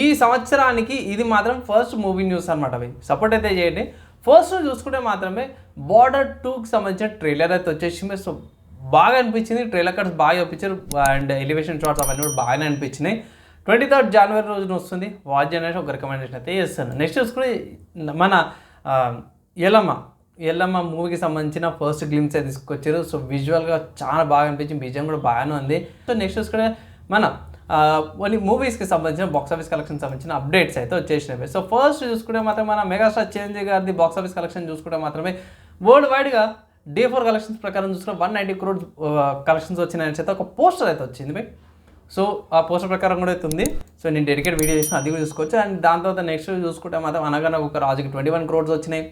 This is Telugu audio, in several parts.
ఈ సంవత్సరానికి ఇది మాత్రం ఫస్ట్ మూవీ న్యూస్ అనమాట అవి. సపోర్ట్ అయితే చేయండి. ఫస్ట్ చూసుకుంటే మాత్రమే బార్డర్ టూకి సంబంధించిన ట్రైలర్ అయితే వచ్చేసింది. సో బాగా అనిపించింది. ట్రైలర్ కట్స్ బాగా చూపించారు. అండ్ ఎలివేషన్ షాట్స్ అవన్నీ కూడా బాగానే అనిపించినాయి. ట్వంటీ థర్డ్ జనవరి రోజున వస్తుంది. వాచ్ జనరేషన్ ఒక రికమెండేషన్ అయితే చేస్తాను. నెక్స్ట్ చూసుకుని మన ఆ, ఎల్లమ్మ ఎల్లమ్మ మూవీకి సంబంధించిన ఫస్ట్ గ్లిమ్స్ అయితే తీసుకొచ్చారు. సో విజువల్గా చాలా బాగా అనిపించింది. బీజం కూడా బాగానే ఉంది. సో నెక్స్ట్ చూసుకుంటే మన ఆ, కొన్ని మూవీస్కి సంబంధించిన బాక్స్ ఆఫీస్ కలెక్షన్ సంబంధించిన అప్డేట్స్ అయితే వచ్చేసినవి. సో ఫస్ట్ చూసుకుంటే మాత్రం మన మెగాస్టార్ చిరంజీవి గారిది బాక్స్ ఆఫీస్ కలెక్షన్ చూసుకుంటే మాత్రమే వరల్డ్ వైడ్గా డే ఫోర్ కలెక్షన్స్ ప్రకారం చూసుకుంటే వన్ నైంటీ క్రోడ్ కలెక్షన్స్ వచ్చినాయని చేత ఒక పోస్టర్ అయితే వచ్చింది బై సో ఆ పోస్టర్ ప్రకారం కూడా అయితే ఉంది. సో నేను డెడికేట్ వీడియో చేసిన అది కూడా చూసుకోవచ్చు. అండ్ దాని తర్వాత నెక్స్ట్ చూసుకుంటే మాత్రం అనగానే ఒక రాజుకి ట్వంటీ వన్ క్రోడ్స్ వచ్చినాయి.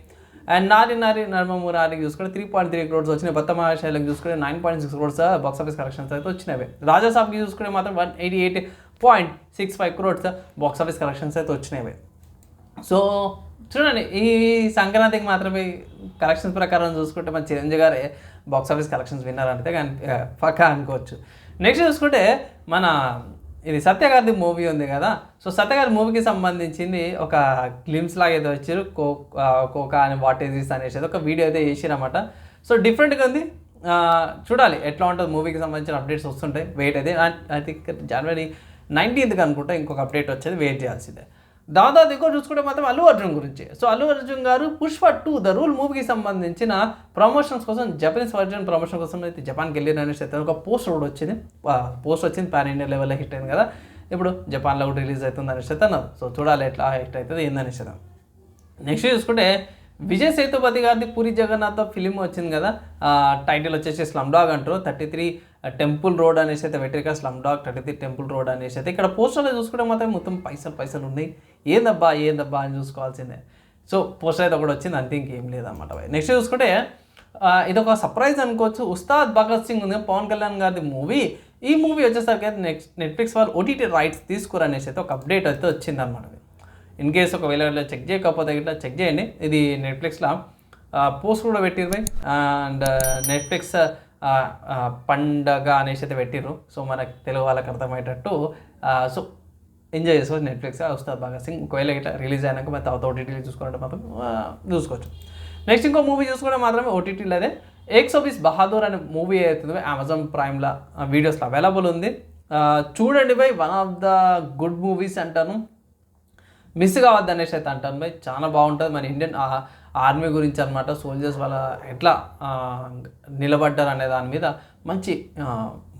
అండ్ నారి నారి నర్మమురారికి చూసుకుంటే త్రీ పాయింట్ త్రీ క్రోడ్స్ వచ్చినాయి. బత్త మహాశైలకు చూసుకుంటే nine point six crores box office collections అయితే వచ్చినాయి రాజాసాబ్కి చూసుకుంటే మాత్రం one eighty eight point six five crores box office collections అయితే వచ్చినాయి సో చూడండి ఈ సంక్రాంతికి మాత్రమే కలెక్షన్స్ ప్రకారం చూసుకుంటే మన చిరంజీవి గారే బాక్స్ ఆఫీస్ కలెక్షన్స్ విన్నర్ అంటే కానీ పక్కా అనుకోవచ్చు. నెక్స్ట్ చూసుకుంటే మన ఇది సత్యగారి మూవీ ఉంది కదా. సో సత్యగారి మూవీకి సంబంధించింది ఒక గ్లిమ్స్ లాగా ఏదో వచ్చారు కో కోకా అని వాట్ ఈస్ దిస్ అనేసి ఒక వీడియో అయితే చేసిరన్నమాట. సో డిఫరెంట్గా ఉంది. చూడాలి ఎట్లా ఉంటుంది మూవీకి సంబంధించిన అప్డేట్స్ వస్తుంటాయి. వెయిట్ అయితే ఐ థింక్ జనవరి నైన్టీన్త్కి అనుకుంటా ఇంకొక అప్డేట్ వచ్చేది. వెయిట్ చేయాల్సిందే. దాదాపు ఇంకో చూసుకుంటే మాత్రం అల్లు అర్జున్ గురించి. సో అల్లు అర్జున్ గారు పుష్ప టూ ద రూల్ మూవీకి సంబంధించిన ప్రమోషన్స్ కోసం జపనీస్ వర్జన్ ప్రమోషన్ కోసం అయితే జపాన్కి వెళ్ళిన అనేసి అయితే ఒక పోస్ట్ కూడా వచ్చింది. పోస్ట్ వచ్చింది పాన్ ఇండియా లెవెల్లో హిట్ అయింది కదా. ఇప్పుడు జపాన్లో కూడా రిలీజ్ అవుతుంది అనేసి అయితే అన్నారు సో చూడాలి ఎట్లా హిట్ అవుతుంది ఏందనేసి నెక్స్ట్ చూసుకుంటే విజయ్ సేతుపతి గారిది పూరి జగన్నాథ్ ఫిలిం వచ్చింది కదా. టైటిల్ వచ్చేసి స్లమ్ డాగ్ అంటారు. థర్టీ త్రీ టెంపుల్ రోడ్ అనేసి అయితే వెట్రిక slumdog thirty three temple road అనేసి అయితే ఇక్కడ పోస్టర్లో చూసుకుంటే మాత్రం మొత్తం పైసలు పైసలు ఉన్నాయి. ఏందబ్బా ఏందబ్బా అని చూసుకోవాల్సిందే. సో పోస్టర్ అయితే ఒకటి వచ్చింది అంతే ఇంకేం లేదన్నమాట నెక్స్ట్ చూసుకుంటే ఇదొక ఇది ఒక సర్ప్రైజ్ అనుకోవచ్చు. ఉస్తాద్ భగత్ సింగ్ ఉంది పవన్ కళ్యాణ్ గారిది మూవీ ఈ మూవీ వచ్చేసరికి అయితే నెక్స్ట్ నెట్ఫ్లిక్స్ వాళ్ళు ఓటీటీ రైట్స్ తీసుకురనేసి అయితే ఒక అప్డేట్ అయితే వచ్చింది అనమాట ఇన్ కేస్ ఒకవేళ చెక్ చేయకపోతే ఇట్లా చెక్ చేయండి. ఇది నెట్ఫ్లిక్స్లో పోస్ట్ కూడా పెట్టిరు అండ్ నెట్ఫ్లిక్స్ పండగ అనేసి అయితే పెట్టిర్రు. సో మనకు తెలుగు వాళ్ళకి అర్థమయ్యేటట్టు సో ఎంజాయ్ చేసుకోవచ్చు నెట్ఫ్లిక్స్ ఉస్తాద్ భగత్ సింగ్ ఒకవేళ ఇట్లా రిలీజ్ అయినాక మరి తర్వాత ఓటీటీలో చూసుకున్నట్టు మాత్రం చూసుకోవచ్చు. నెక్స్ట్ ఇంకో మూవీ చూసుకుంటే మాత్రమే ఓటీటీలో అదే. ఎక్స్ ఆఫీస్ బహాదూర్ అనే మూవీ అవుతుంది అమెజాన్ ప్రైమ్లో వీడియోస్లో అవైలబుల్ ఉంది. చూడండి by one of the good movies అంటాను. మిస్ కావద్దు అనేసి అయితే అంటాను. బై చాలా బాగుంటుంది. మన ఇండియన్ ఆర్మీ గురించి అనమాట సోల్జర్స్ వాళ్ళ ఎట్లా నిలబడ్డారు అనే దాని మీద మంచి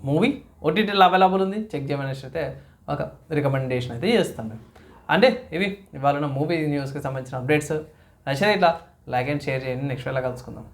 మూవీ ఓటీటీలో అవైలబుల్ ఉంది. చెక్ చేయమనేసి అయితే ఒక రికమెండేషన్ అయితే చేస్తాను. అంటే ఇవి ఇవాళ మూవీ న్యూస్కి సంబంధించిన అప్డేట్స్ నచ్చితే ఇట్లా లైక్ అండ్ షేర్ చేయండి. నెక్స్ట్ వేళ కలుసుకుందాం.